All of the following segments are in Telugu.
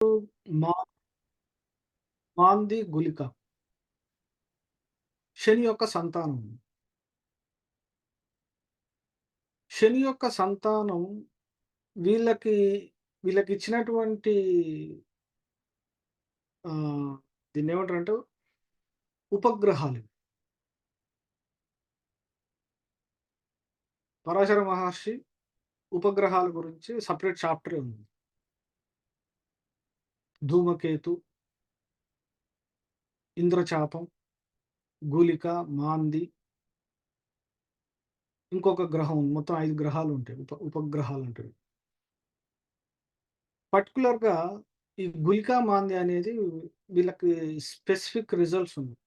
మా మాంది గులిక. శని యొక్క సంతానం. శని యొక్క సంతానం వీళ్ళకి వీళ్ళకి ఇచ్చినటువంటి దీన్ని ఏమంటారంటే ఉపగ్రహాలు. పరాశర మహర్షి ఉపగ్రహాల గురించి సపరేట్ చాప్టర్ ఉంది. ధూమకేతు ఇంద్రచాపం, గూలిక మాంది. ఇంకొక గ్రహం ఉంది. మొత్తం 5 గ్రహాలుంటాయి. ఉప ఉపగ్రహాలు ఉంటాయి పర్టికులర్గా ఈ గులిక, మాంది అనేది వీళ్ళకి స్పెసిఫిక్ రిజల్ట్స్ ఉన్నాయి.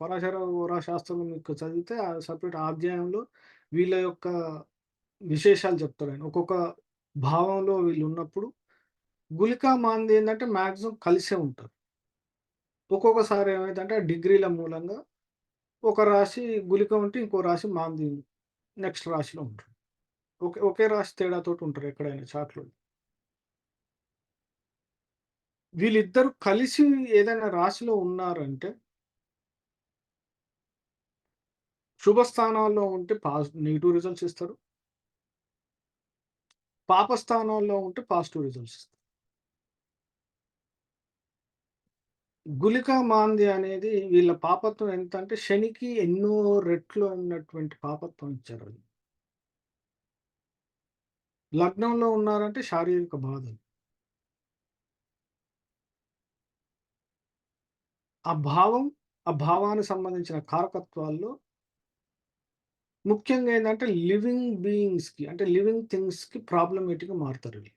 పరాశర హోరా శాస్త్రం మీకు చదివితే ఆ సెపరేట్ అధ్యాయంలో వీళ్ళ యొక్క విశేషాలు చెప్తారాయన. ఒక్కొక్క భావంలో వీళ్ళు ఉన్నప్పుడు గులికా మాంది ఏంటంటే మ్యాక్సిమం కలిసే ఉంటారు. ఒక్కొక్కసారి ఏమైందంటే డిగ్రీల మూలంగా ఒక రాశి గులిక ఉంటే ఇంకో రాశి మాంది నెక్స్ట్ రాశిలో ఉంటారు. ఒకే ఒకే రాశి తేడాతోటి ఉంటారు ఎక్కడైనా చాట్లో వీళ్ళిద్దరూ కలిసి ఏదైనా రాశిలో ఉన్నారంటే శుభ స్థానాల్లో ఉంటే పాజ్ నెగిటివ్ రిజల్ట్స్ ఇస్తారు. పాప స్థానాల్లో ఉంటే పాజిటివ్ రిజల్ట్స్ ఇస్తారు. గులికా మాంది అనేది వీళ్ళ పాపత్వం ఎంత అంటే శనికి ఎన్నో రెట్లు అన్నటువంటి పాపత్వం ఇచ్చారు లగ్నంలో ఉన్నారంటే శారీరక బాధలు. ఆ భావం, ఆ భావానికి సంబంధించిన కారకత్వాల్లో ముఖ్యంగా ఏంటంటే లివింగ్ బీయింగ్స్‌కి అంటే లివింగ్ థింగ్స్‌కి ప్రాబ్లమేటిక్‌గా మారుతారు వీళ్ళు.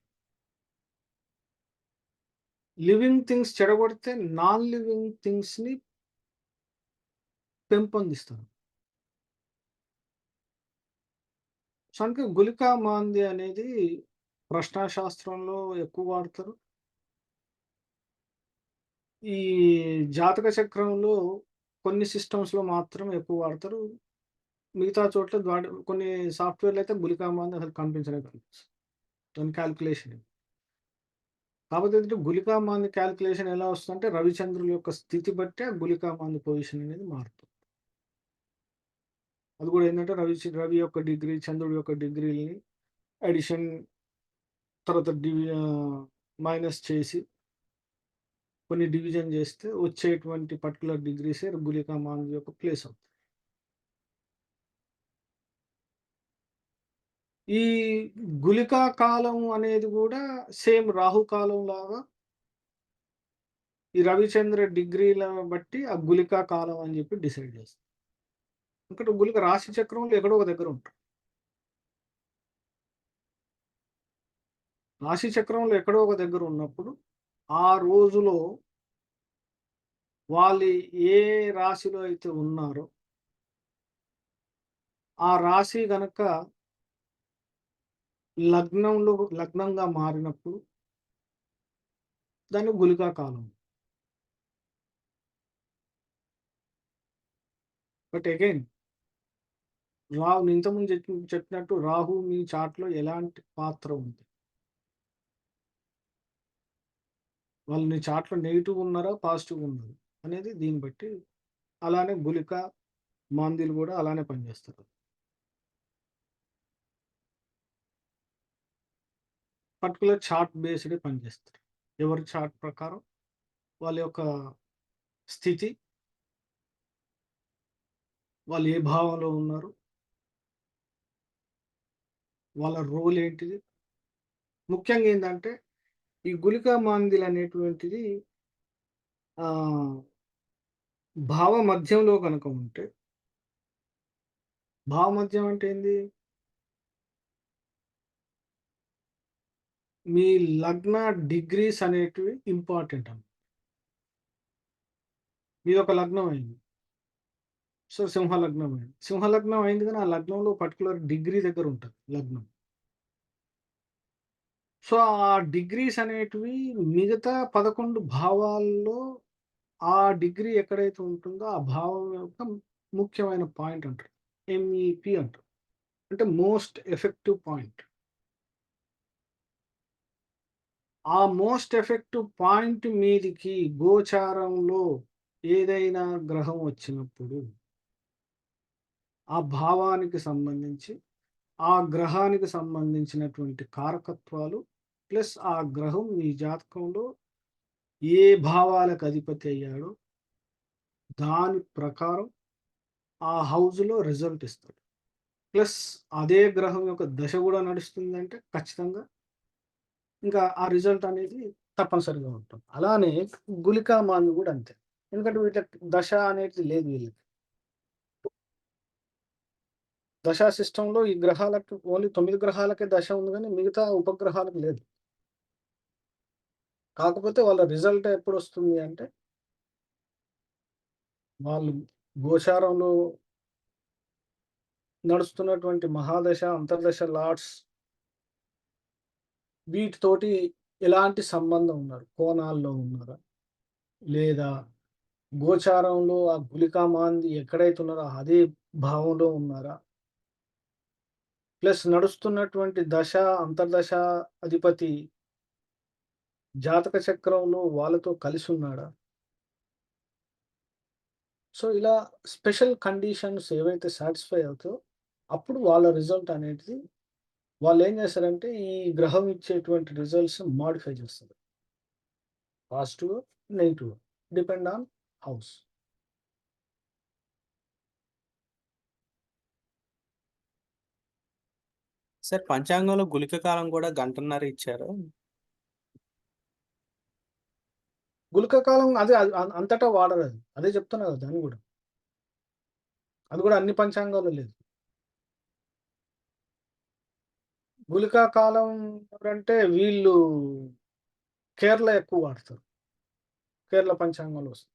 లివింగ్ థింగ్స్ చెడగొడితే నాన్ లివింగ్ థింగ్స్‌ని పెంపొందిస్తారు. సో, అందుకే గులికా మాంది అనేది ప్రశ్నాశాస్త్రంలో ఎక్కువ వాడతారు. ఈ జాతక చక్రంలో కొన్ని సిస్టమ్స్‌లో మాత్రం ఎక్కువ వాడతారు. మిగతా చోట్ల వాడ కొన్ని సాఫ్ట్వేర్లు అయితే గులికా మాంది అసలు కనిపించలేదు కనిపించదు. దాని కాలిక్యులేషన్. కాకపోతే ఏంటంటే గులిక, మాంది కాలిక్యులేషన్ ఎలా వస్తుందంటే రవిచంద్రుల యొక్క స్థితి బట్టే ఆ గులిక, మాంది పొజిషన్ అనేది మారుతుంది. అది కూడా ఏంటంటే రవి రవి యొక్క డిగ్రీ, చంద్రుడి యొక్క డిగ్రీని అడిషన్ తర్వాత డివి మైనస్ చేసి కొన్ని డివిజన్ చేస్తే వచ్చేటువంటి పర్టికులర్ డిగ్రీసే గులిక, మాంది యొక్క ప్లేస్ అవుతుంది ఈ గులికా కాలం అనేది కూడా సేమ్ రాహు కాలం లాగా ఈ రవిచంద్ర డిగ్రీల బట్టి ఆ గులికా కాలం అని చెప్పి డిసైడ్ చేస్తారు. ఎందుకంటే గులిక రాశి చక్రంలో ఎక్కడో ఒక దగ్గర ఉంటారు. రాశి చక్రంలో ఎక్కడో ఒక దగ్గర ఉన్నప్పుడు ఆ రోజులో వాళ్ళు ఏ రాశిలో అయితే ఉన్నారో ఆ రాశి గనక లగ్నంలో లగ్నంగా మారినప్పుడు దాన్ని గులికా కాలం. బట్ అగైన్ రాహు ఇంతకుముందు చెప్పి చెప్పినట్టు రాహు మీ చాట్లో ఎలాంటి పాత్ర ఉంది? వాళ్ళు నీ చాట్లో నెగిటివ్ ఉన్నారా? పాజిటివ్ ఉన్నారా? అనేది దీన్ని బట్టి అలానే గులిక, మాందిలు కూడా అలానే పనిచేస్తారు. పర్టికులర్ చార్ట్ బేస్డ్ పనిచేస్తారు. ఎవరి చార్ట్ ప్రకారం వాళ్ళ యొక్క స్థితి వాళ్ళు ఏ భావంలో ఉన్నారు? వాళ్ళ రోల్ ఏంటిది? ముఖ్యంగా ఏంటంటే ఈ గులిక, మాందిల్ అనేటువంటిది భావ మధ్యంలో కనుక ఉంటే భావ మధ్యం అంటే ఏంది? మీ లగ్న డిగ్రీస్ అనేటివి ఇంపార్టెంట్ అన్నమాట. మీదొక లగ్నం అయింది. సో, సింహ లగ్నం అయింది. సింహ లగ్నం అయింది కానీ ఆ లగ్నంలో పర్టికులర్ డిగ్రీ దగ్గర ఉంటుంది లగ్నం. సో, ఆ డిగ్రీస్ అనేటివి మిగతా 11 భావాల్లో ఆ డిగ్రీ ఎక్కడైతే ఉంటుందో ఆ భావం యొక్క ముఖ్యమైన పాయింట్ అంటారు. ఎంఈపి అంటారు. అంటే మోస్ట్ ఎఫెక్టివ్ పాయింట్. ఆ మోస్ట్ ఎఫెక్టివ్ పాయింట్ మీదికి గోచారంలో ఏదైనా గ్రహం వచ్చినప్పుడు ఆ భావానికి సంబంధించి ఆ గ్రహానికి సంబంధించినటువంటి కారకత్వాలు ప్లస్ ఆ గ్రహం మీ జాతకంలో ఏ భావాలకు అధిపతి అయ్యాడో దాని ప్రకారం ఆ హౌస్లో రిజల్ట్ ఇస్తాడు. ప్లస్ అదే గ్రహం యొక్క దశ కూడా నడుస్తుందంటే ఖచ్చితంగా ఇంకా ఆ రిజల్ట్ అనేది తప్పనిసరిగా ఉంటుంది. అలానే గులికా మాంది కూడా అంతే. ఎందుకంటే వీళ్ళకి దశ అనేది లేదు వీళ్ళకి. దశా సిస్టంలో ఈ గ్రహాలకు ఓన్లీ తొమ్మిది గ్రహాలకే దశ ఉంది కానీ మిగతా ఉపగ్రహాలకు లేదు. కాకపోతే వాళ్ళ రిజల్ట్ ఎప్పుడు వస్తుంది అంటే వాళ్ళు గోచారంలో నడుస్తున్నటువంటి మహాదశ అంతర్దశ లార్డ్స్ వీటితోటి ఎలాంటి సంబంధం ఉన్నారు? కోణాల్లో ఉన్నారా? లేదా గోచారంలో ఆ గులికా మాంది ఎక్కడైతే ఉన్నారో అదే భావంలో ఉన్నారా? ప్లస్ నడుస్తున్నటువంటి దశ అంతర్దశ అధిపతి జాతక చక్రంలో వాళ్ళతో కలిసి ఉన్నాడా? సో ఇలా స్పెషల్ కండిషన్స్ ఏవైతే సాటిస్ఫై అవుతాయో అప్పుడు వాళ్ళ రిజల్ట్ అనేది వాళ్ళు ఏం చేస్తారంటే ఈ గ్రహం ఇచ్చేటువంటి రిజల్ట్స్ మాడిఫై చేస్తారు. Positive negative depend on house sir పంచాంగంలో గుళిక కాలం కూడా గంటన్నర ఇచ్చారు. గులిక కాలం అదే అంతటా వాడరు అది. అదే చెప్తున్నా కదా దాన్ని కూడా. అది కూడా అన్ని పంచాంగాలు లేదు. గులికా కాలం అంటే వీళ్ళు కేరళ ఎక్కువ వాడతారు. కేరళ పంచాంగంలో వస్తుంది.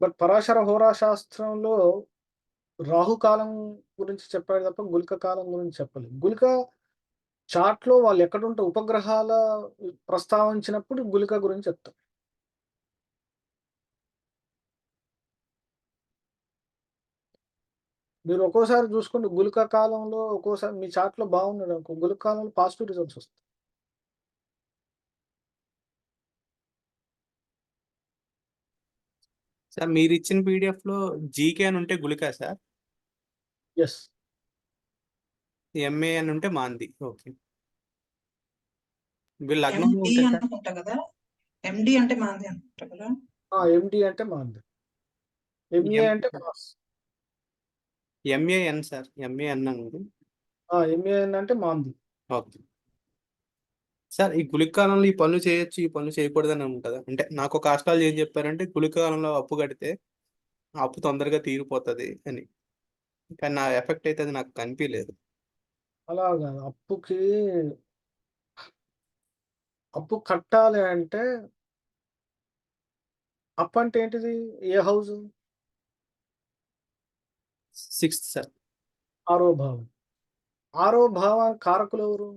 బట్ పరాశర హోరా శాస్త్రంలో రాహుకాలం గురించి చెప్పాడు తప్ప గులిక కాలం గురించి చెప్పలేదు. గులిక చాట్లో వాళ్ళు ఎక్కడుంటే ఉపగ్రహాల ప్రస్తావించినప్పుడు గులిక గురించి చెప్తారు. మీరు ఒక్కోసారి చూసుకుంటే గులిక కాలంలో ఒక్కోసారి మీ చార్ట్లో బాగున్నాడు అనుకో గులిక కాలంలో పాజిటివ్ రిజల్ట్స్ వస్తాయి. సార్ మీరు ఇచ్చిన పీడిఎఫ్లో జీకే అని ఉంటే గుళిక సార్? ఎస్ ఎంఏ అని ఉంటే మాంది. ఓకే వీళ్ళు లగ్నం అనుకుంటా కదా? ఎండి అంటే మాది అనుకుంటా కదా? ఎండి అంటే మాంది. ఎంఏ అంటే mass M A N sir M A N ఉంది ఎంఏ అంటే మాంది. ఓకే. సార్ ఈ గుళిక కాలంలో ఈ పనులు చేయొచ్చు ఈ పనులు చేయకూడదని ఉంటుందా అంటే నాకు ఒక ఆస్ట్రాలజీ ఏం చెప్పారంటే గుళిక కాలంలో అప్పు కడితే అప్పు తొందరగా తీరిపోతుంది అని. కానీ నా ఎఫెక్ట్ అయితే అది నాకు కనిపించలేదు అలాగా. అప్పుకి అప్పు కట్టాలి అంటే అప్పు అంటే ఏంటిది? ఏ హౌస్ సిక్స్త్ సార్ ఆరో భావం. ఆరో భావ కారకులు ఎవరు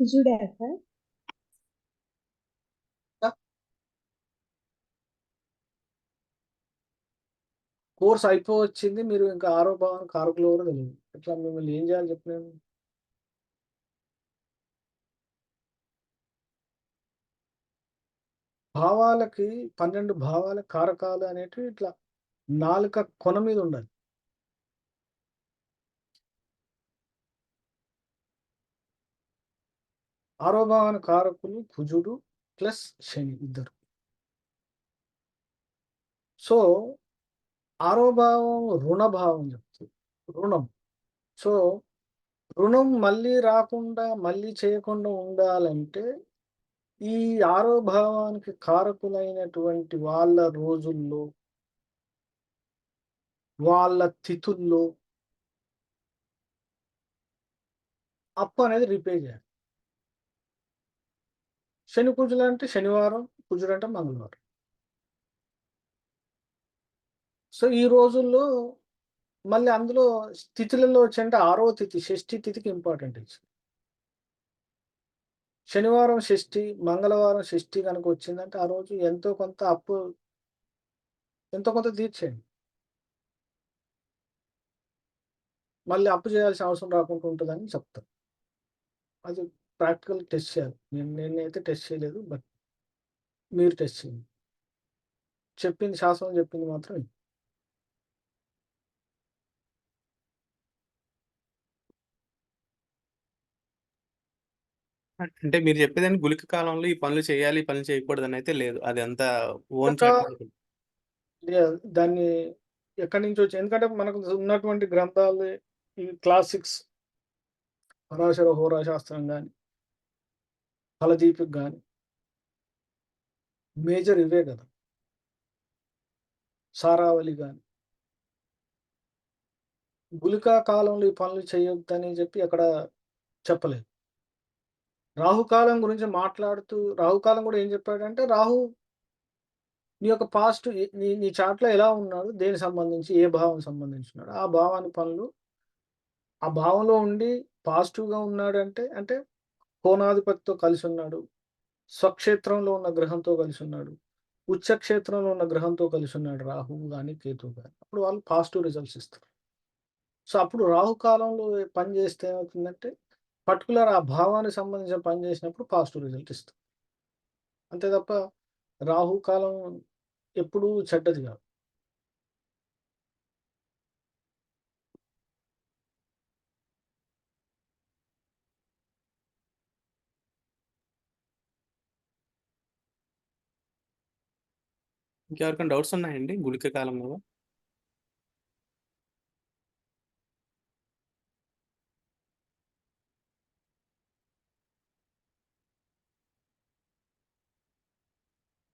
కుజుడా సార్ కోర్స్ అయిపోవచ్చింది మీరు ఇంకా ఆరో భావం కారకులు ఎవరు తెలియదు ఇట్లా మిమ్మల్ని ఏం చేయాలి చెప్పలేను భావాలకి పన్నెండు భావాల కారకాలు అనేటివి ఇట్లా నాలుక కొన మీద ఉండాలి. ఆరోభావన కారకులు కుజుడు ప్లస్ శని ఇద్దరు. సో ఆరో భావం రుణభావం చెప్తుంది రుణం. సో రుణం మళ్ళీ రాకుండా మళ్ళీ చేయకుండా ఉండాలంటే ఈ ఆరో భావానికి కారకులైనటువంటి వాళ్ళ రోజుల్లో వాళ్ళ తిథుల్లో అప్పు అనేది రిపే చేయాలి. శని పూజలు అంటే శనివారం పూజలు అంటే మంగళవారం. సో ఈ రోజుల్లో మళ్ళీ అందులో తిథులలో అంటే ఆరో తిథి షష్ఠి తిథికి ఇంపార్టెంట్ ఇచ్చింది శనివారం షష్ఠి మంగళవారం షష్ఠి కనుక వచ్చిందంటే ఆ రోజు ఎంతో కొంత అప్పు ఎంతో కొంత తీర్చేయండి. మళ్ళీ అప్పు చేయాల్సిన అవసరం రాకుండా ఉంటుందని చెప్తాను అది ప్రాక్టికల్ టెస్ట్ చేయాలి. నేను నేనైతే టెస్ట్ చేయలేదు బట్ మీరు టెస్ట్ చేయండి. చెప్పింది శాస్త్రం చెప్పింది మాత్రం అంటే మీరు చెప్పేదాన్ని గుళిక కాలంలో ఈ పనులు చేయాలి, ఈ పనులు చేయకూడదనైతే లేదు. అదంతా ఓన్ ఒక చట్టం. యాహ్! దాన్ని ఎక్కడి నుంచి వచ్చి ఎందుకంటే మనకు ఉన్నటువంటి గ్రంథాలు ఈ క్లాసిక్స్ పరాశర హోరా శాస్త్రం గాని ఫలదీపిక గాని మేజర్ ఇవే కదా! సారావళి గాని గుళికా కాలంలో ఈ పనులు చేయొద్దని చెప్పి ఎక్కడ చెప్పలేదు. రాహుకాలం గురించి మాట్లాడుతూ రాహుకాలం కూడా ఏం చెప్పాడంటే రాహు నీ యొక్క పాస్ట్ నీ నీ చాట్లో ఎలా ఉన్నాడు? దేనికి సంబంధించి ఏ భావం సంబంధించినాడు ఆ భావాన్ని పనులు ఆ భావంలో ఉండి పాజిటివ్‌గా ఉన్నాడంటే అంటే కోణాధిపతితో కలిసున్నాడు. స్వక్షేత్రంలో ఉన్న గ్రహంతో కలిసి ఉన్నాడు ఉచ్చక్షేత్రంలో ఉన్న గ్రహంతో కలిసి ఉన్నాడు రాహువు కానీ కేతువు కానీ అప్పుడు వాళ్ళు పాజిటివ్ రిజల్ట్స్ ఇస్తారు. సో, అప్పుడు రాహు కాలంలో పని చేస్తే ఏమవుతుందంటే పర్టికులర్ ఆ భావానికి సంబంధించిన పని చేసినప్పుడు పాజిటివ్ రిజల్ట్ ఇస్తుంది. అంతే తప్ప రాహు కాలం ఎప్పుడూ చెడ్డది కాదు. ఇంకెవరికైనా డౌట్స్ ఉన్నాయండి గుళిక కాలంలో